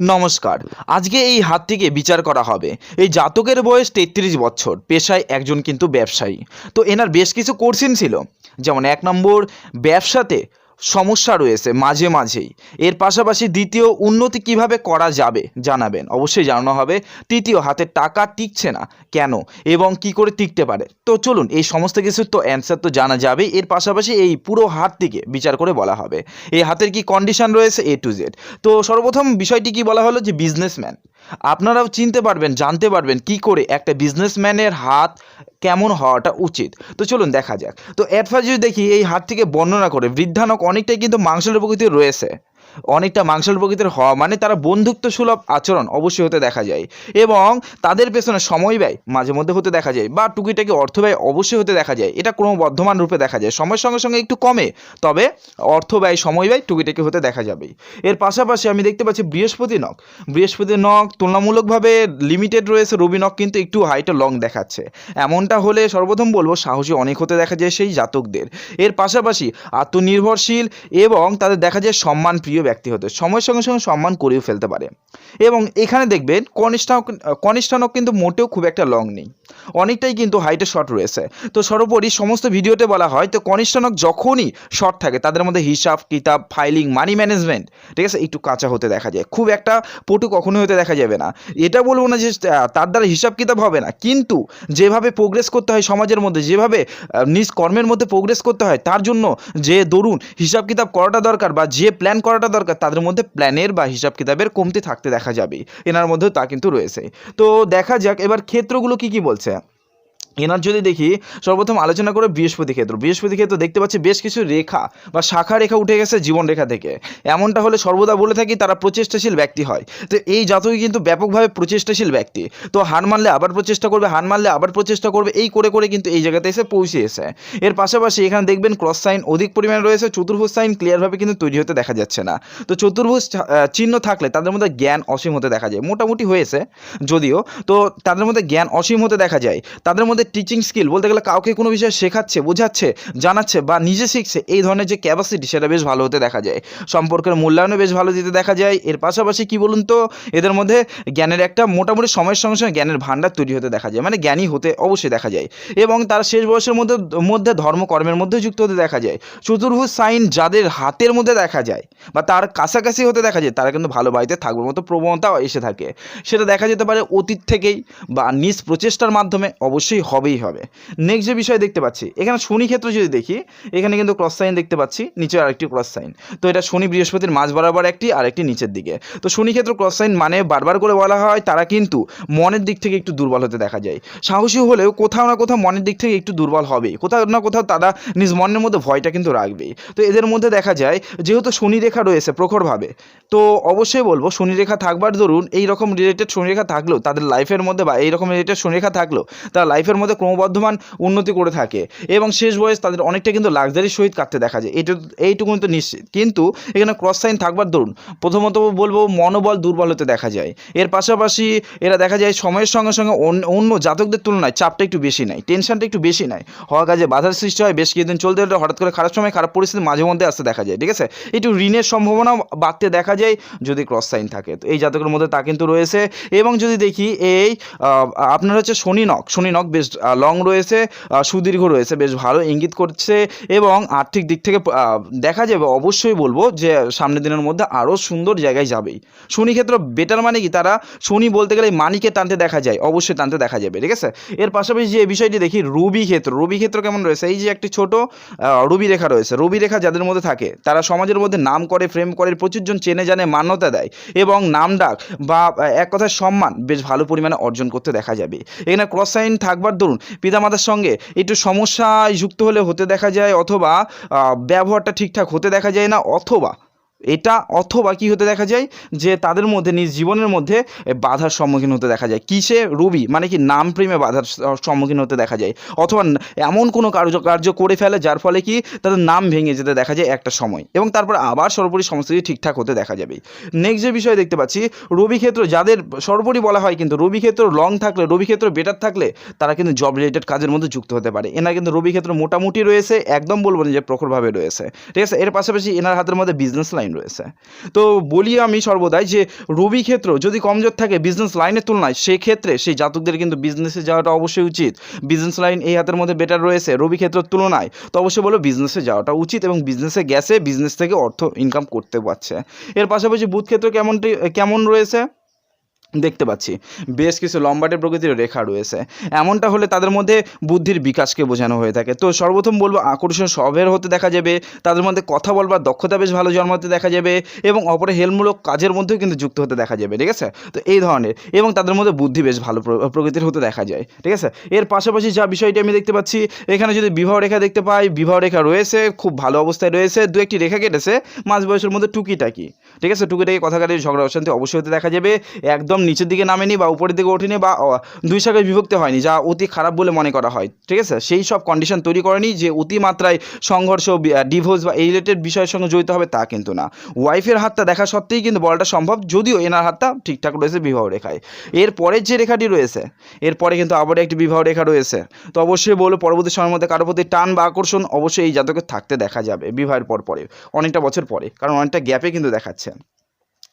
নমস্কার। আজকে এই হাতটিকে বিচার করা হবে। এই জাতকের বয়স তেত্রিশ বছর, পেশায় একজন কিন্তু ব্যবসায়ী। তো এনার বেশ কিছু কোর্সিন ছিল। যেমন এক নম্বর, ব্যবসাতে সমস্যা রয়েছে মাঝে মাঝেই। এর পাশাপাশি দ্বিতীয় উন্নতি কীভাবে করা যাবে জানাবেন। অবশ্যই জানানো হবে, তৃতীয়, হাতে টাকা টিকছে না। কেন? এবং কি করে টিকতে পারে? তো চলুন, এই সমস্ত কিছুর তো অ্যান্সার তো জানা যাবে এর পাশাপাশি এই পুরো হাতটিকে বিচার করে বলা হবে। এই হাতের কি কন্ডিশন রয়েছে এ টু জেড তো সর্বপ্রথম বিষয়টি কি বলা হলো? যে বিজনেসম্যান আপনারাও চিনতে পারবেন, জানতে পারবেন কি করে একটা বিজনেসম্যানের হাত কেমন হওয়াটা উচিত। তো চলুন দেখা যাক। তো ফার্স্ট যদি দেখি, এই হাত থেকে বর্ণনা করে, বৃদ্ধানক অনেকটাই কিন্তু মাংসের প্রকৃতি রয়েছে। অনেকটা মাংসল প্রকৃতির হওয়া মানে তারা বন্ধুত্ব সুলভ আচরণ অবশ্যই হতে দেখা যায়। এবং তাদের পেছনে সময় ব্যয় মাঝে মধ্যে হতে দেখা যায় বা টুকিটাকি অর্থ ব্যয় অবশ্যই হতে দেখা যায়। এটা কোনো বর্ধমান রূপে দেখা যায়। সময়ের সঙ্গে সঙ্গে একটু কমে, তবে অর্থ ব্যয়, সময় ব্যয় টুকিটাকি হতে দেখা যাবেই এর পাশাপাশি আমি দেখতে পাচ্ছি বৃহস্পতি নখ। বৃহস্পতি নখ তুলনামূলকভাবে লিমিটেড রয়েছে। রবি নখ কিন্তু একটু হাইট লং দেখাচ্ছে। এমনটা হলে সর্বপ্রথম বলব, সাহসী অনেক হতে দেখা যায় সেই জাতকদের। এর পাশাপাশি আত্মনির্ভরশীল এবং তাদের দেখা যায় সম্মান প্রিয় ব্যক্তি হতে সময়ের সঙ্গে সঙ্গে সম্মান করেও ফেলতে পারে। এবং এখানে দেখবেন কনিষ্ঠা কনিষ্ঠানক কিন্তু মোটেও খুব একটা লং নেই। অনেকটাই কিন্তু হাইটে শর্ট রয়েছে। তো সর্বোপরি সমস্ত ভিডিওতে বলা হয়, তো কনিষ্ঠানক যখনই শর্ট থাকে, তাদের মধ্যে হিসাব, কিতাব ফাইলিং মানি ম্যানেজমেন্ট ঠিক আছে? একটু কাঁচা হতে দেখা যায়। খুব একটা পটু কখনোই হতে দেখা যাবে না। এটা বলব না যে তার দ্বারা হিসাব, কিতাব হবে না। কিন্তু যেভাবে প্রোগ্রেস করতে হয় সমাজের মধ্যে, যেভাবে নিজ কর্মের মধ্যে প্রোগ্রেস করতে হয়, তার জন্য যে দরুন হিসাব, কিতাব করাটা দরকার বা যে প্ল্যান করাটা দরকার, তাদের মধ্যে প্ল্যানের বা হিসাব কিতাবের কমতি থাকতে দেখা যাবে এনার মধ্যেও তা কিন্তু রয়েছে। তো দেখা যাক, এবার ক্ষেত্রগুলো কি কি বলছে? এনার যদি দেখি, সর্বপ্রথম আলোচনা করে বৃহস্পতি ক্ষেত্র। বৃহস্পতি ক্ষেত্র দেখতে পাচ্ছি বেশ কিছু রেখা বা শাখা রেখা উঠে গেছে জীবন রেখা থেকে। এমনটা হলে সর্বদা বলে থাকি তারা প্রচেষ্টাশীল ব্যক্তি হয়। তো এই জাতকই কিন্তু ব্যাপকভাবে প্রচেষ্টাশীল ব্যক্তি। তো হার মানলে আবার প্রচেষ্টা করবে, হার মানলে আবার প্রচেষ্টা করবে, এই করে করে কিন্তু এই জায়গাতে এসে পৌঁছে এসে এর পাশাপাশি এখানে দেখবেন ক্রস সাইন অধিক পরিমাণে রয়েছে, চতুর্ভুজ সাইন ক্লিয়ারভাবে কিন্তু তৈরি হতে দেখা যাচ্ছে না। তো চতুর্ভুজ চিহ্ন থাকলে তাদের মধ্যে জ্ঞান অসীম হতে দেখা যায়। মোটামুটি হয়েছে যদিও। তো তাদের মধ্যে জ্ঞান অসীম হতে দেখা যায়। তাদের মধ্যে টিচিং স্কিল বলতে গেলে কাউকে কোনো বিষয় শেখাচ্ছে, বোঝাচ্ছে, জানাচ্ছে বা নিজে শিখছে, এই ধরনের যে ক্যাপাসিটি সেটা বেশ ভালো হতে দেখা যায়। সম্পর্কের মূল্যায়নও বেশ ভালো দিতে দেখা যায়। এর পাশাপাশি কি বলুন তো, এদের মধ্যে জ্ঞানের একটা মোটামুটি সময়ের সঙ্গে সঙ্গে জ্ঞানের ভাণ্ডার তৈরি হতে দেখা যায়। মানে জ্ঞানী হতে অবশ্যই দেখা যায়। এবং তার শেষ বয়সের মধ্যে মধ্যে ধর্মকর্মের মধ্যে যুক্ত হতে দেখা যায়। চতুর্ভুজ সাইন যাদের হাতের মধ্যে দেখা যায় বা তার কাছাকাছি হতে দেখা যায়, তারা কিন্তু ভালো বাড়িতে থাকবার মতো প্রবণতা এসে থাকে। সেটা দেখা যেতে পারে অতীত থেকেই বা নিজ প্রচেষ্টার মাধ্যমে অবশ্যই হবেই হবে। নেক্সট যে বিষয় দেখতে পাচ্ছি, এখানে শনি ক্ষেত্র যদি দেখি, এখানে কিন্তু ক্রস সাইন দেখতে পাচ্ছি, নিচে আরেকটি ক্রস সাইন তো এটা শনি বৃহস্পতির মাঝ বরাবর একটি আর একটি নিচের দিকে। তো শনি ক্ষেত্র ক্রস সাইন মানে বারবার করে বলা হয়, তারা কিন্তু মনের দিক থেকে একটু দুর্বল হতে দেখা যায়। সাহসী হলেও কোথাও না কোথাও মনের দিক থেকে একটু দুর্বল হবে কোথাও না কোথাও তারা নিজ মনের মধ্যে ভয়টা কিন্তু রাখবেই। তো এদের মধ্যে দেখা যায়, যেহেতু শনি রেখা রয়েছে প্রখরভাবে, তো অবশ্যই বলব শনি রেখা থাকবার দরুন এই রকম রিলেটেড শনি রেখা থাকলেও তাদের লাইফের মধ্যে বা এই রকম রিলেটেড শনি রেখা থাকলেও তারা লাইফের মধ্যে ক্রমবর্ধমান উন্নতি করে থাকে এবং শেষ বয়স তাদের অনেকটা কিন্তু লাক্সারির সহিত কাটতে দেখা যায়। এইটু এইটুকু তো নিশ্চিত। কিন্তু এখানে ক্রস সাইন থাকবার দরুন, প্রথমত বলব মনোবল দুর্বল হতে দেখা যায়। এর পাশাপাশি এরা দেখা যায় সময়ের সঙ্গে সঙ্গে অন্য- জাতকদের তুলনায় চাপটা একটু বেশি নেয় টেনশনটা একটু বেশি নেয়। হওয়া কাজে বাধার সৃষ্টি হয়, বেশ কিছুদিন চলতে হলে হঠাৎ করে খারাপ সময়, খারাপ পরিস্থিতি মাঝে মধ্যে আসতে দেখা যায়, ঠিক আছে? একটু ঋণের সম্ভাবনা বাড়তে দেখা যায় যদি ক্রস সাইন থাকে। তো এই জাতকের মধ্যে তা কিন্তু রয়েছে। এবং যদি দেখি এই আপনার হচ্ছে শনি নখ শনি নখ বেশ লং রয়েছে সুদীর্ঘ রয়েছে, বেশ ভালো ইঙ্গিত করছে এবং আর্থিক দিক থেকে দেখা যাবে, অবশ্যই বলব যে সামনের দিনের মধ্যে আরও সুন্দর জায়গায় যাবেই। শনি ক্ষেত্র বেটার মানে কি? তারা শনি বলতে গেলে মানিকে টানতে দেখা যায়, অবশ্যই টানতে দেখা যাবে, ঠিক আছে? এর পাশাপাশি যে বিষয়টি দেখি, রবি ক্ষেত্র রবি ক্ষেত্র কেমন রয়েছে? এই যে একটি ছোট রবি রেখা রয়েছে, রবি রেখা যাদের মধ্যে থাকে, তারা সমাজের মধ্যে নাম করে ফ্রেম করে, প্রচুরজন চেনে, জানে, মান্যতা দেয় এবং নাম ডাক বা এক কথায় সম্মান বেশ ভালো পরিমাণে অর্জন করতে দেখা যাবে। এখানে ক্রস সাইন থাকবার দরুন পিতামাতার সঙ্গে একটু সমস্যায় যুক্ত হলে হতে দেখা যায় অথবা ব্যবহারটা ঠিকঠাক হতে দেখা যায় না, অথবা এটা অথবা কী হতে দেখা যায় যে তাদের মধ্যে নিজ জীবনের মধ্যে বাধার সম্মুখীন হতে দেখা যায়। কিসে? রবি মানে কি নাম প্রেমে বাধার সম্মুখীন হতে দেখা যায়। অথবা এমন কোনো কার্য করে ফেলে যার ফলে কি তাদের নাম ভেঙে যেতে দেখা যায় একটা সময় এবং তারপর আবার সর্বোপরি সমস্ত কিছু ঠিকঠাক হতে দেখা যাবে। নেক্সট যে বিষয় দেখতে পাচ্ছি, রবি ক্ষেত্র যাদের সর্বোপরি বলা হয় কিন্তু রবি ক্ষেত্র লং থাকলে, রবি ক্ষেত্র বেটার থাকলে তারা কিন্তু জব রিলেটেড কাজের মধ্যে যুক্ত হতে পারে। এনার কিন্তু রবি ক্ষেত্র মোটামুটি রয়েছে, একদম বলব না যে প্রখরভাবে রয়েছে। ঠিক আছে? এর পাশাপাশি এনার হাতের মধ্যে বিজনেস লাইন লাইন রয়েছে। তো বলি আমি সর্বদাই যে রবি ক্ষেত্র যদি কমজোর থাকে বিজনেস লাইনের তুলনায়, সেক্ষেত্রে সেই জাতকদের কিন্তু বিজনেসে যাওয়াটা অবশ্যই উচিত। বিজনেস লাইন এই হাতের মধ্যে বেটার রয়েছে রবি ক্ষেত্রের তুলনায়। তো অবশ্যই বলো বিজনেসে যাওয়াটা উচিত এবং বিজনেসে গেছে বিজনেস থেকে অর্থ ইনকাম করতে পারছে। এর পাশাপাশি বুধ ক্ষেত্র কেমনটি, কেমন রয়েছে? দেখতে পাচ্ছি। বেশ কিছু লম্বাটে প্রকৃতির রেখা রয়েছে। এমনটা হলে তাদের মধ্যে বুদ্ধির বিকাশকে বোঝানো হয়ে থাকে। তো সর্বপ্রথম বলব, আকর্ষণ স্বভাবের হতে দেখা যাবে। তাদের মধ্যে কথা বলবার দক্ষতা বেশ ভালো জন্মাতে দেখা যাবে এবং অপরে হেলমূলক কাজের মধ্যেও কিন্তু যুক্ত হতে দেখা যাবে, ঠিক আছে? তো এই ধরনের এবং তাদের মধ্যে বুদ্ধি বেশ ভালো প্রকৃতির হতে দেখা যায়, ঠিক আছে? এর পাশাপাশি যা বিষয়টি আমি দেখতে পাচ্ছি, এখানে যদি বিবাহ রেখা দেখতে পাই বিবাহ রেখা রয়েছে, খুব ভালো অবস্থায় রয়েছে। দু একটি রেখা কেটেছে মাঝ বয়সের মধ্যে টুকিটাকি, ঠিক আছে? টুকিটাকি, কথা ঝগড়া অশান্তি অবশ্যই হতে দেখা যাবে। একদম নিচের দিকে নামেনি বা উপরের দিকে ওঠেনি বা দুই শাখায় বিভক্ত হয়নি, যা অতি খারাপ বলে মনে করা হয়, ঠিক আছে? সেই সব কন্ডিশন তৈরি করেনি যে অতিমাত্রায় সংঘর্ষ ডিভোর্স বা এই রিলেটেড বিষয়ের সঙ্গে জড়িত হবে তা কিন্তু না। ওয়াইফের হাতটা দেখা সত্ত্বেই কিন্তু বলাটা সম্ভব, যদিও এনার হাতটা ঠিকঠাক রয়েছে বিবাহ রেখায়। এর পরের যে রেখাটি রয়েছে এরপরে কিন্তু আবার একটি বিবাহ রেখা রয়েছে। তো অবশ্যই বলব পরবর্তী সময়ের মধ্যে কারোর প্রতি টান বা আকর্ষণ অবশ্যই এই জাতকের থাকতে দেখা যাবে বিবাহের পর পরে, অনেকটা বছর পরে, কারণ অনেকটা গ্যাপে কিন্তু দেখাচ্ছে।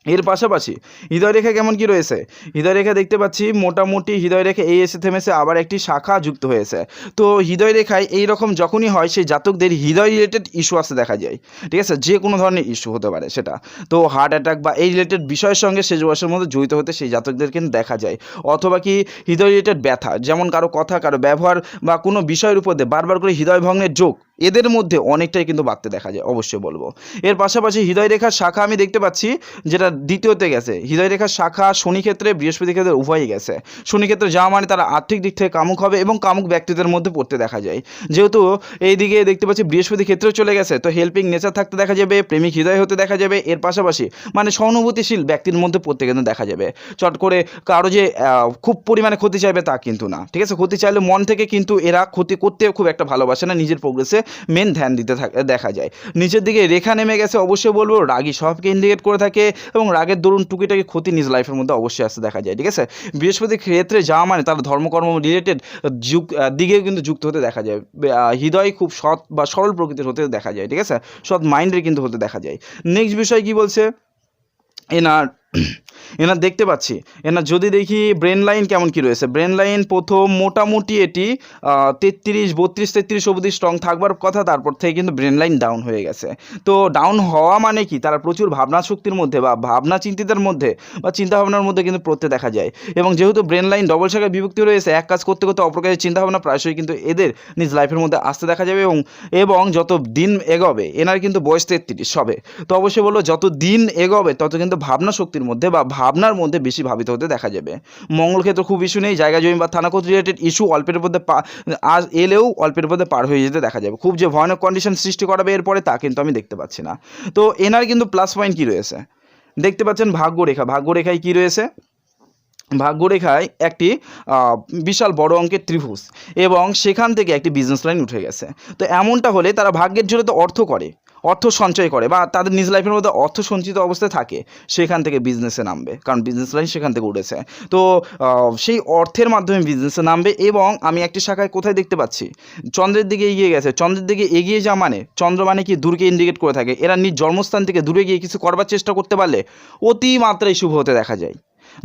এর পাশাপাশি হৃদয় রেখা কেমন কি রয়েছে? হৃদয় রেখা দেখতে পাচ্ছি, মোটামুটি হৃদয় রেখা এই এসে থেমেছে, আবার একটি শাখা যুক্ত হয়েছে। তো হৃদয় রেখায় এই রকম যখনই হয়, সেই জাতকদের হৃদয় রিলেটেড ইস্যু আসতে দেখা যায়। ঠিক আছে? যে কোনো ধরনের ইস্যু হতে পারে সেটা। তো হার্ট অ্যাটাক বা এই রিলেটেড বিষয়ের সঙ্গে শেষ বয়সের মধ্যে জড়িত হতে সেই জাতকদের কিন্তু দেখা যায়। অথবা কি হৃদয় রিলেটেড ব্যথা, যেমন কারও কথা, কারও ব্যবহার বা কোনো বিষয়ের উপর দিয়ে বারবার করে হৃদয় ভগ্নের যোগ এদের মধ্যে অনেকটাই কিন্তু বাড়তে দেখা যায়, অবশ্যই বলব। এর পাশাপাশি হৃদয় রেখার শাখা আমি দেখতে পাচ্ছি, যেটা দ্বিতীয়তে গেছে। হৃদয় রেখার শাখা শনি ক্ষেত্রে বৃহস্পতি ক্ষেত্রে উভয়ই গেছে। শনি ক্ষেত্রে যাওয়া মানে তারা আর্থিক দিক থেকে কামুক হবে এবং কামুক ব্যক্তিদের মধ্যে পড়তে দেখা যায়। যেহেতু এইদিকে দেখতে পাচ্ছি বৃহস্পতি ক্ষেত্রেও চলে গেছে, তো হেল্পিং নেচার থাকতে দেখা যাবে, প্রেমিক হৃদয় হতে দেখা যাবে। এর পাশাপাশি মানে সহানুভূতিশীল ব্যক্তির মধ্যে পড়তে কিন্তু দেখা যাবে। চট করে কারও যে খুব পরিমাণে ক্ষতি চাইবে তা কিন্তু না, ঠিক আছে? ক্ষতি চাইলে মন থেকে কিন্তু এরা ক্ষতি করতে খুব একটা ভালোবাসে না নিজের প্রোগ্রেসে মেন ধ্যান দিতে থাকে, দেখা যায়। নিচের দিকে রেখা নেমে গেছে, অবশ্যই বলব, রাগী সবকে ইন্ডিকেট করে থাকে এবং রাগের দরুন টুকিটাকি ক্ষতি নিজ লাইফের মধ্যে অবশ্যই আসতে দেখা যায়, ঠিক আছে? বৃহস্পতির ক্ষেত্রে যাওয়া মানে তার ধর্মকর্ম রিলেটেড যুগ দিকেও কিন্তু যুক্ত হতে দেখা যায়। হৃদয় খুব সৎ বা সরল প্রকৃতির হতে দেখা যায়, ঠিক আছে? সৎ মাইন্ডের কিন্তু হতে দেখা যায়। নেক্সট বিষয় কি বলছে? এনার এনার দেখতে পাচ্ছি। এনার যদি দেখি ব্রেন লাইন কেমন কি রয়েছে? ব্রেন লাইন প্রথম মোটামুটি এটি তেত্রিশ, বত্রিশ, তেত্রিশ অবধি স্ট্রং থাকবার কথা, তারপর থেকে কিন্তু ব্রেন লাইন ডাউন হয়ে গেছে। তো ডাউন হওয়া মানে কি? তারা প্রচুর ভাবনা শক্তির মধ্যে বা ভাবনা চিন্তিতের মধ্যে বা চিন্তাভাবনার মধ্যে কিন্তু পড়তে দেখা যায়। এবং যেহেতু ব্রেন লাইন ডবল শাখায় বিভক্তি রয়েছে, এক কাজ করতে করতে অপর কাজের চিন্তাভাবনা প্রায়শই কিন্তু এদের নিজ লাইফের মধ্যে আসতে দেখা যাবে এবং এবং যত দিন এগোবে, এনার কিন্তু বয়স তেত্রিশ হবে তো অবশ্যই বলব, যত দিন এগোবে, তত কিন্তু ভাবনা শক্তির মধ্যে বা ভাবনার মধ্যে বেশি ভাবিত হতে দেখা যাবে। মঙ্গল ক্ষেত্র খুব ইস্যু নেই, জায়গা জমি বা থানাকোত রিলেটেড ইস্যু অল্পের মধ্যে আজ এলেও অল্পের মধ্যে পার হয়ে যেতে দেখা যাবে। খুব যে ভয়ানক কন্ডিশন সৃষ্টি করাবে এরপরে তা কিন্তু আমি দেখতে পাচ্ছি না। তো এনার কিন্তু প্লাস পয়েন্ট কী রয়েছে? দেখতে পাচ্ছেন ভাগ্যরেখা। ভাগ্যরেখায় কী রয়েছে? ভাগ্যরেখায় একটি বিশাল বড় অঙ্কের ত্রিভুজ এবং সেখান থেকে একটি বিজনেস লাইন উঠে গেছে। তো এমনটা হলে তারা ভাগ্যের জোরে তো অর্থ করে। অর্থ সঞ্চয় করে বা তাদের নিজ লাইফের মধ্যে অর্থ সঞ্চিত অবস্থায় থাকে, সেখান থেকে বিজনেসে নামবে। কারণ বিজনেস লাইন সেখান থেকে উঠেছে। তো সেই অর্থের মাধ্যমে বিজনেসে নামবে এবং আমি একটি শাখায় কোথায় দেখতে পাচ্ছি? চন্দ্রের দিকে এগিয়ে গেছে। চন্দ্রের দিকে এগিয়ে যাওয়া মানে চন্দ্র মানে কি দূরকে ইন্ডিকেট করে থাকে। এরা নিজ জন্মস্থান থেকে দূরে গিয়ে কিছু করবার চেষ্টা করতে পারলে অতি মাত্রায় শুভ হতে দেখা যায়।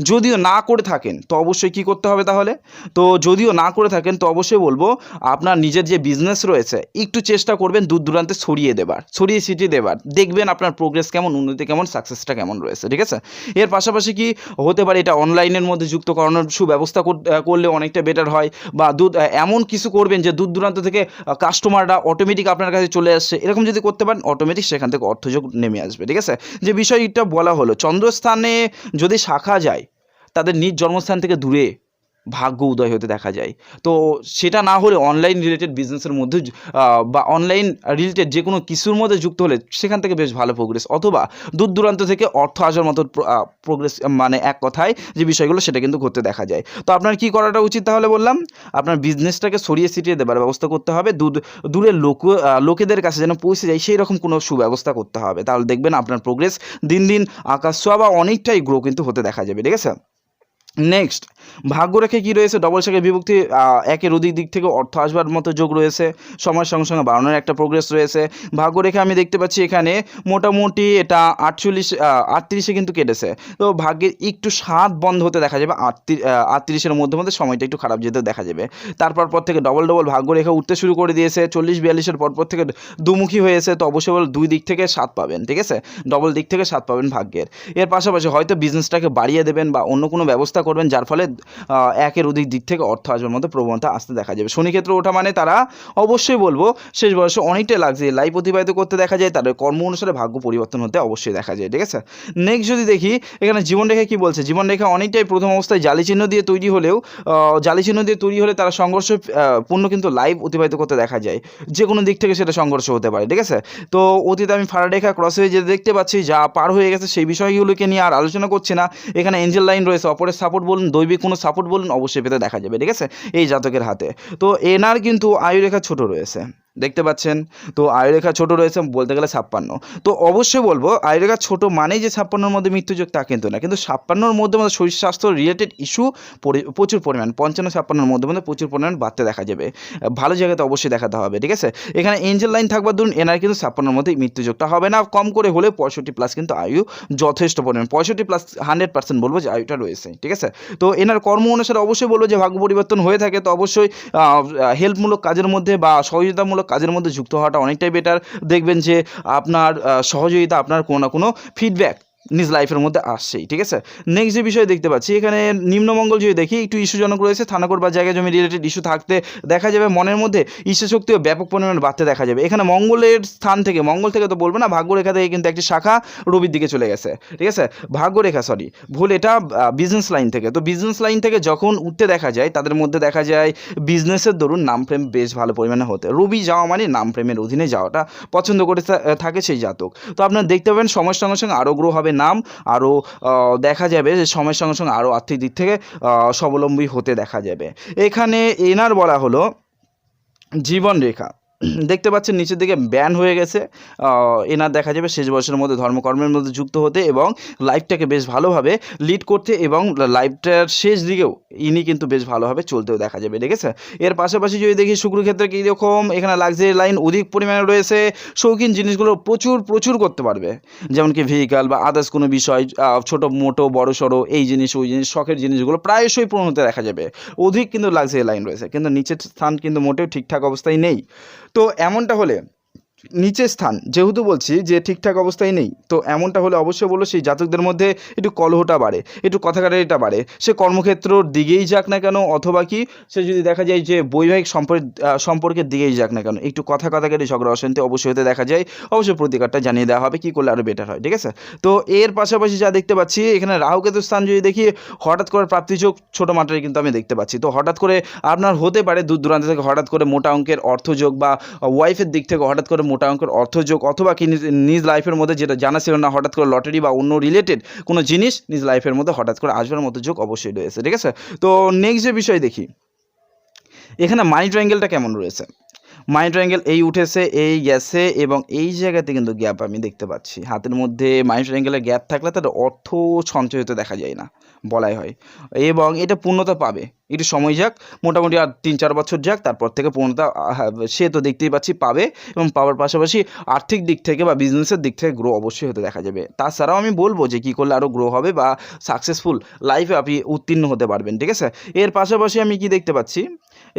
যদিও না করে থাকেন, তো অবশ্যই কি করতে হবে তাহলে? তো যদিও না করে থাকেন, তো অবশ্যই বলব, আপনার নিজের যে বিজনেস রয়েছে, একটু চেষ্টা করবেন দূর দূরান্তে ছড়িয়ে দেবার, ছড়িয়ে ছিটিয়ে দেবার। দেখবেন আপনার প্রোগ্রেস কেমন, উন্নতি কেমন সাকসেসটা কেমন রয়েছে, ঠিক আছে? এর পাশাপাশি কি হতে পারে, এটা অনলাইনের মধ্যে যুক্ত করানোর সুব্যবস্থা কর- করলে অনেকটা বেটার হয়, বা দূর এমন কিছু করবেন যে দূর দূরান্ত থেকে কাস্টমাররা অটোমেটিক আপনার কাছে চলে আসছে। এরকম যদি করতে পারেন অটোমেটিক সেখান থেকে অর্থযোগ নেমে আসবে, ঠিক আছে? যে বিষয়টা বলা হলো, চন্দ্রস্থানে যদি শাখা যায় তাদের নিজ জন্মস্থান থেকে দূরে ভাগ্য উদয় হতে দেখা যায়। তো সেটা না হলে অনলাইন রিলেটেড বিজনেসের মধ্যে বা অনলাইন রিলেটেড যে কোনো কিছুর মধ্যে যুক্ত হলে সেখান থেকে বেশ ভালো প্রোগ্রেস অথবা দূর দূরান্ত থেকে অর্থ আসার মতো প্রোগ্রেস মানে এক কথায় যে বিষয়গুলো সেটা কিন্তু করতে দেখা যায়। তো আপনার কি করাটা উচিত তাহলে বললাম? আপনার বিজনেসটাকে সরিয়ে সিটিয়ে দেবার ব্যবস্থা করতে হবে। দূর দূরের লোক লোকেদের কাছে যেন পৌঁছে যায়, সেই রকম কোনো সুব্যবস্থা করতে হবে। তাহলে দেখবেন আপনার প্রোগ্রেস দিন দিন আকাশ ছোঁয়া বা অনেকটাই গ্রো কিন্তু হতে দেখা যাবে, ঠিক আছে? নেক্সট ভাগ্যরেখে কী রয়েছে? ডবল শাখা বিভক্তি একের অধিক দিক থেকে অর্থ আসবার মতো যোগ রয়েছে। সময়ের সঙ্গে সঙ্গে বাড়ানোর একটা প্রোগ্রেস রয়েছে। ভাগ্যরেখা আমি দেখতে পাচ্ছি এখানে মোটামুটি এটা আটচল্লিশ আটত্রিশে কিন্তু কেটেছে। তো ভাগ্যের একটু স্বাদ বন্ধ হতে দেখা যাবে আটত্রিশ আটত্রিশের মধ্যে মধ্যে সময়টা একটু খারাপ যেতে দেখা যাবে। তারপর পর থেকে ডবল ডবল ভাগ্যরেখা উঠতে শুরু করে দিয়েছে। চল্লিশ বিয়াল্লিশের পর পর থেকে দুমুখী হয়েছে। তো অবশ্যই বল দুই দিক থেকে স্বাদ পাবেন, ঠিক আছে? ডবল দিক থেকে স্বাদ পাবেন ভাগ্যের। এর পাশাপাশি হয়তো বিজনেসটাকে বাড়িয়ে দেবেন বা অন্য কোনো ব্যবস্থা করবেন, যার ফলে একের অধিক দিক থেকে অর্থ আসবার মতো প্রবণতা আসতে দেখা যাবে। শনি ক্ষেত্রে ওঠা মানে তারা অবশ্যই বলব, শেষ বয়সে অনেকটাই লাগছে। লাইফ অতিবাহিত করতে দেখা যায়, তাদের কর্ম অনুসারে ভাগ্য পরিবর্তন হতে অবশ্যই দেখা যায়, ঠিক আছে? নেক্সট যদি দেখি, এখানে জীবনরেখা কি বলছে? জীবনরেখা অনেকটাই প্রথম অবস্থায় জালি চিহ্ন দিয়ে তৈরি হলেও জালি চিহ্ন দিয়ে তৈরি হলে তারা সংঘর্ষ পূর্ণ কিন্তু লাইভ অতিবাহিত করতে দেখা যায়। যে কোনো দিক থেকে সেটা সংঘর্ষ হতে পারে, ঠিক আছে? তো অতীতে আমি ফারারেখা ক্রস হয়ে যেতে দেখতে পাচ্ছি, যা পার হয়ে গেছে, সেই বিষয়গুলোকে নিয়ে আর আলোচনা করছি না। এখানে এঞ্জেল লাইন রয়েছে, অপরের সাপোর্ট বলুন, দৈবিক কোনো সাপোর্ট বলুন, অবশ্যই পেতে দেখা যাবে, ঠিক আছে? এই জাতকের হাতে। তো এনার কিন্তু আয়ুরেখা ছোট রয়েছে। দেখতে পাচ্ছেন? তো আয়ুরেখা ছোট রয়েছে, বলতে গেলে ছাপ্পান্ন। তো অবশ্যই বলব, আয়ুরেখা ছোট মানেই যে ছাপ্পান্নর মধ্যে মৃত্যুযোগ তা কিন্তু না। কিন্তু ছাপ্পান্নর মধ্যে মধ্যে শরীর স্বাস্থ্য রিলেটেড ইস্যু প্রচুর পরিমাণ। পঞ্চান্ন ছাপ্পান্নর মধ্যে মধ্যে প্রচুর পরিমাণ বাড়তে দেখা যাবে। ভালো জায়গাতে অবশ্যই দেখাতে হবে, ঠিক আছে? এখানে এঞ্জেল লাইন থাকবার ধরুন এনার কিন্তু ছাপ্পান্নর মধ্যে মৃত্যুযোগটা হবে না। কম করে হলে পঁয়ষট্টি প্লাস কিন্তু আয়ু যথেষ্ট পরিমাণ। পঁয়ষট্টি প্লাস হান্ড্রেড পার্সেন্ট বলব যে আয়ুটা রয়েছে, ঠিক আছে? তো এনার কর্ম অনুসারে অবশ্যই বলব যে ভাগ্য পরিবর্তন হয়ে থাকে। তো অবশ্যই হেল্পমূলক কাজের মধ্যে বা সহযোগিতামূলক কাজের মধ্যে যুক্ত হওয়াটা অনেকটাই বেটার দেখবেন যে আপনার সহযোগিতা আপনার কোনো না কোনো ফিডব্যাক নিজ লাইফের মধ্যে আসছেই, ঠিক আছে? নেক্সট যে বিষয় দেখতে পাচ্ছি, এখানে নিম্নমঙ্গল যদি দেখি, একটু ইস্যুজনক রয়েছে থানাকোর বা জায়গা জমি রিলেটেড ইস্যু থাকতে দেখা যাবে, মনের মধ্যে শক্তিও ব্যাপক পরিমাণে বাড়তে দেখা যাবে। এখানে মঙ্গলের স্থান থেকে, মঙ্গল থেকে তো বলব না, ভাগ্যরেখা থেকে কিন্তু একটি শাখা রবির দিকে চলে গেছে, ঠিক আছে? ভাগ্যরেখা সরি ভুল, এটা বিজনেস লাইন থেকে। তো বিজনেস লাইন থেকে যখন উঠতে দেখা যায়, তাদের মধ্যে দেখা যায় বিজনেসের দরুন নাম প্রেম বেশ ভালো পরিমাণে হতে, রবি যাওয়া মানে নাম প্রেমের অধীনে যাওয়াটা পছন্দ করে থাকে সেই জাতক। তো আপনারা দেখতে পাবেন সময়ের সঙ্গে সঙ্গে আরও গ্রো হবে নাম। আরও দেখা যাবে যে সময়ের সঙ্গে সঙ্গে আরও আর্থিক দিক থেকে স্বাবলম্বী হতে দেখা যাবে। এখানে এনার বলা হলো জীবনরেখা দেখতে পাচ্ছেন নিচের দিকে ব্যান হয়ে গেছে। এনার দেখা যাবে শেষ বয়সের মধ্যে ধর্মকর্মের মধ্যে যুক্ত হতে এবং লাইফটাকে বেশ ভালোভাবে লিড করতে এবং লাইফটার শেষ দিকেও ইনি কিন্তু বেশ ভালোভাবে চলতেও দেখা যাবে, ঠিক আছে? এর পাশাপাশি যদি দেখি শুক্র ক্ষেত্রে কীরকম এখানে লাক্সারি লাইন অধিক পরিমাণে রয়েছে, শৌখিন জিনিসগুলো প্রচুর প্রচুর করতে পারবে। যেমন কি ভেহিকাল বা আদার্স কোনো বিষয় ছোট, মোটো, বড়, সড়ো, এই জিনিস, ওই জিনিস, শখের জিনিসগুলো প্রায়শই পূরণ হতে দেখা যাবে। অধিক কিন্তু লাক্সারি লাইন রয়েছে, কিন্তু নিচের স্থান কিন্তু মোটেও ঠিকঠাক অবস্থায় নেই। তো এমনটা হলে নিচের স্থান, যেহেতু বলছি যে ঠিকঠাক অবস্থায় নেই, তো এমনটা হলে অবশ্যই বলল সেই জাতকদের মধ্যে একটু কলহটা বাড়ে, একটু কথা কাটারিটা বাড়ে। সে কর্মক্ষেত্রর দিকেই যাক না কেন, অথবা কি সে যদি দেখা যায় যে বৈবাহিক সম্পর্ক সম্পর্কের দিকেই যাক না কেন, একটু কথা কাটাকাটি ঝগড়া অশান্তি অবশ্যই হতে দেখা যায়, অবশ্যই প্রতিকারটা জানিয়ে দেওয়া হবে, কী করলে আরও বেটার হয়, ঠিক আছে? তো এর পাশাপাশি যা দেখতে পাচ্ছি, এখানে রাহুকেতু স্থান যদি দেখি, হঠাৎ করে প্রাপ্তিযোগ ছোটো মাত্রায় কিন্তু আমি দেখতে পাচ্ছি। তো হঠাৎ করে আপনার হতে পারে, দূর দূরান্ত থেকে হঠাৎ করে মোটা অঙ্কের অর্থযোগ বা ওয়াইফের দিক থেকে হঠাৎ করে মোটা অঙ্কের অর্থযোগ অথবা কি নিজ- লাইফের মধ্যে যেটা জানা ছিল না, হঠাৎ করে লটারি বা অন্য রিলেটেড কোনো জিনিস নিজ লাইফের মধ্যে হঠাৎ করে আসবার মতো যোগ অবশ্যই রয়েছে, ঠিক আছে? তো নেক্সট যে বিষয় দেখি, এখানে মানি ট্রায়াঙ্গেলটা কেমন রয়েছে? মানি ট্রায়াঙ্গেল এই উঠেছে, এই গেছে এবং এই জায়গাতে কিন্তু গ্যাপ আমি দেখতে পাচ্ছি। হাতের মধ্যে মানি ট্রায়াঙ্গেলের গ্যাপ থাকলে তার অর্থ সঞ্চয় হতে দেখা যায় না। বলাই হয়। এবং এটা পূর্ণতা পাবে। একটু সময় যাক, মোটামুটি আর তিন চার বছর যাক, তারপর থেকে পূর্ণতা সে তো দেখতেই পাচ্ছি পাবে এবং পাওয়ার পাশাপাশি আর্থিক দিক থেকে বা বিজনেসের দিক থেকে গ্রো অবশ্যই হতে দেখা যাবে। তাছাড়াও আমি বলব যে কী করলে আরও গ্রো হবে বা সাকসেসফুল লাইফে আপনি উত্তীর্ণ হতে পারবেন, ঠিক আছে? এর পাশাপাশি আমি কি দেখতে পাচ্ছি?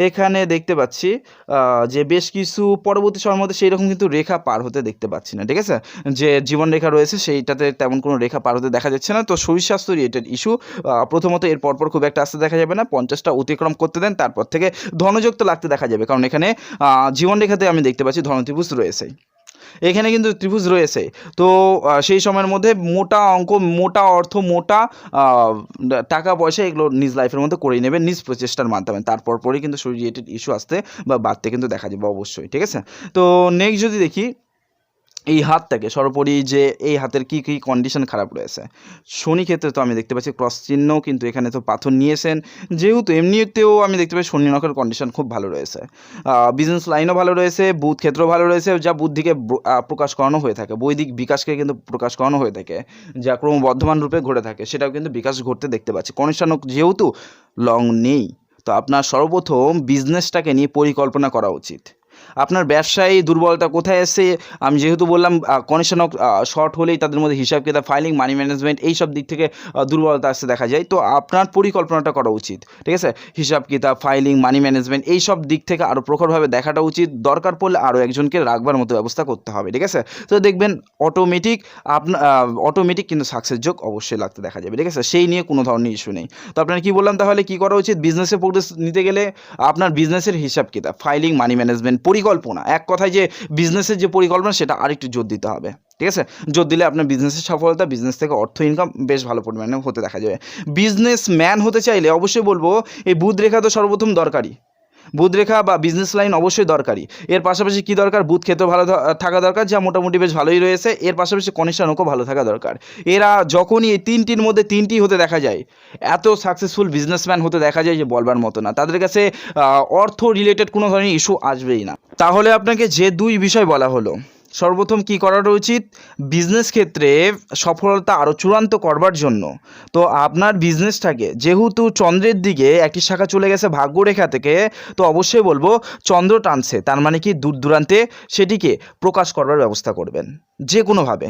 এখানে দেখতে পাচ্ছি যে বেশ কিছু পরবর্তী সময়ের মধ্যে সেই রকম কিন্তু রেখা পার হতে দেখতে পাচ্ছি না, ঠিক আছে? যে জীবন রেখা রয়েছে সেইটাতে তেমন কোনো রেখা পার হতে দেখা যাচ্ছে না। তো শরীর স্বাস্থ্য রিলেটেড ইস্যু প্রথমত এর পরপর খুব একটা আসতে দেখা যাবে না, পঞ্চাশটা অতিক্রম করতে দেন, তারপর থেকে ধনযুক্ত লাগতে দেখা যাবে। কারণ এখানে জীবন রেখাতে আমি দেখতে পাচ্ছি ধনত্রিভুজ রয়েছে। এখানে কিন্তু ত্রিভুজ রয়েছে। তো সেই সময়ের মধ্যে মোটা অঙ্ক, মোটা অর্থ, মোটা টাকা পয়সা এগুলো নিজ লাইফের মধ্যে করে নেবে, নিজ প্রচেষ্টার মাধ্যমে। তারপর পরেই কিন্তু রিলেটেড ইস্যু আসতে বা বাড়তে কিন্তু দেখা যাবে অবশ্যই, ঠিক আছে? তো নেক্সট যদি দেখি এই হাতটাকে সর্বোপরি যে এই হাতের কি কি কন্ডিশন খারাপ রয়েছে? শনি ক্ষেত্রে তো আমি দেখতে পাচ্ছি ক্রস চিহ্ন কিন্তু এখানে তো পাথর নিয়েছেন। যেহেতু এমনিতেও আমি দেখতে পাচ্ছি শনি নখের কন্ডিশন খুব ভালো রয়েছে। বিজনেস লাইনও ভালো রয়েছে, বুধ ক্ষেত্র ভালো রয়েছে, যা বুদ্ধিকে প্রকাশ করানো হয়ে থাকে। বৈদিক বিকাশকে কিন্তু প্রকাশ করানো হয়ে থাকে, যা ক্রমবর্ধমান রূপে ঘটে থাকে। সেটাও কিন্তু বিকাশ ঘটতে দেখতে পাচ্ছি। কনিষ্ঠানক যেহেতু লং নেই, তো আপনার সর্বপ্রথম বিজনেসটাকে নিয়ে পরিকল্পনা করা উচিত। আপনার ব্যবসায়ী দুর্বলতা কোথায় এসে আমি যেহেতু বললাম কনিশনক শর্ট হলেই তাদের মধ্যে হিসাব কিতাব ফাইলিং মানি ম্যানেজমেন্ট এই সব দিক থেকে দুর্বলতা আসতে দেখা যায়। তো আপনার পরিকল্পনাটা করা উচিত, ঠিক আছে? হিসাব কিতাব ফাইলিং মানি ম্যানেজমেন্ট এই সব দিক থেকে আরও প্রখরভাবে দেখাটা উচিত। দরকার পড়লে আরও একজনকে রাখবার মতো ব্যবস্থা করতে হবে, ঠিক আছে? তো দেখবেন অটোমেটিক আপনার অটোমেটিক কিন্তু সাকসেস যোগ অবশ্যই লাগতে দেখা যাবে, ঠিক আছে? সেই নিয়ে কোনো ধরনের ইস্যু নেই। তো আপনার কি বললাম তাহলে, কি করা উচিত? বিজনেসে প্রোগ্রেস নিতে গেলে আপনার বিজনেসের হিসাব কিতাব ফাইলিং মানি ম্যানেজমেন্ট পরিকল্পনা। এক কথায় যে বিজনেসের যে পরিকল্পনা, সেটা আরেকটু জোর দিতে হবে। ঠিক আছে? জোর দিলে আপনার বিজনেসের সফলতা বিজনেস থেকে অর্থ ইনকাম বেশ ভালো পরিমাণে হতে দেখা যাবে। বিজনেস ম্যান হতে চাইলে অবশ্যই বলব, এই বুধ রেখা তো সর্বপ্রথম দরকারি। বুধ রেখা বা বিজনেস লাইন অবশ্যই দরকারি। এর পাশাপাশি কি দরকার? বুধ ক্ষেত্র ভালো থাকা দরকার, যা মোটামুটি বেশ ভালোই রয়েছে। এর পাশাপাশি কনিষ্ঠানকও ভালো থাকা দরকার। এরা যখনই এই তিনটির মধ্যে তিনটি হতে দেখা যায়, এত সাকসেসফুল বিজনেসম্যান হতে দেখা যায় যে বলবার মতো না। তাদের কাছে অর্থ রিলেটেড কোনো ধরনের ইস্যু আসবেই না। তাহলে আপনাকে যে দুই বিষয় বলা হলো সর্বপ্রথম কি করাটা উচিত? বিজনেস ক্ষেত্রে সফলতা আরও চূড়ান্ত করবার জন্য। তো আপনার বিজনেসটাকে যেহেতু চন্দ্রের দিকে একটি শাখা চলে গেছে ভাগ্যরেখা থেকে, তো অবশ্যই বলব চন্দ্র টানছে, তার মানে কি দূর দূরান্তে সেটিকে প্রকাশ করবার ব্যবস্থা করবেন। যে কোনোভাবে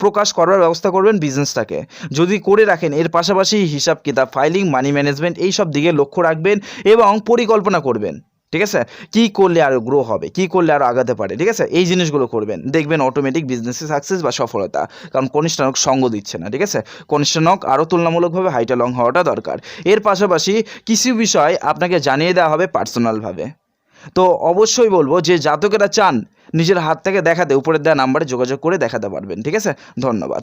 প্রকাশ করার ব্যবস্থা করবেন বিজনেসটাকে যদি করে রাখেন, এর পাশাপাশি হিসাব কিতাব ফাইলিং মানি ম্যানেজমেন্ট এই সব দিকে লক্ষ্য রাখবেন এবং পরিকল্পনা করবেন। ঠিক আছে? কি করলে আরও গ্রো হবে? কি করলে আরও আগাতে পারে? ঠিক আছে? এই জিনিসগুলো করবেন। দেখবেন অটোমেটিক বিজনেসে সাকসেস বা সফলতা। কারণ কনিষ্ঠানক সঙ্গ দিচ্ছে না, ঠিক আছে? কনিষ্ঠানক আরও তুলনামূলকভাবে হাইটা লং হওয়াটা দরকার। এর পাশাপাশি কিছু বিষয় আপনাকে জানিয়ে দেওয়া হবে পার্সোনালভাবে তো অবশ্যই বলব যে জাতকেরা চান, নিজের হাত থেকে দেখাতে, উপরের দেওয়া নাম্বারে যোগাযোগ করে দেখাতে পারবেন। ঠিক আছে? ধন্যবাদ।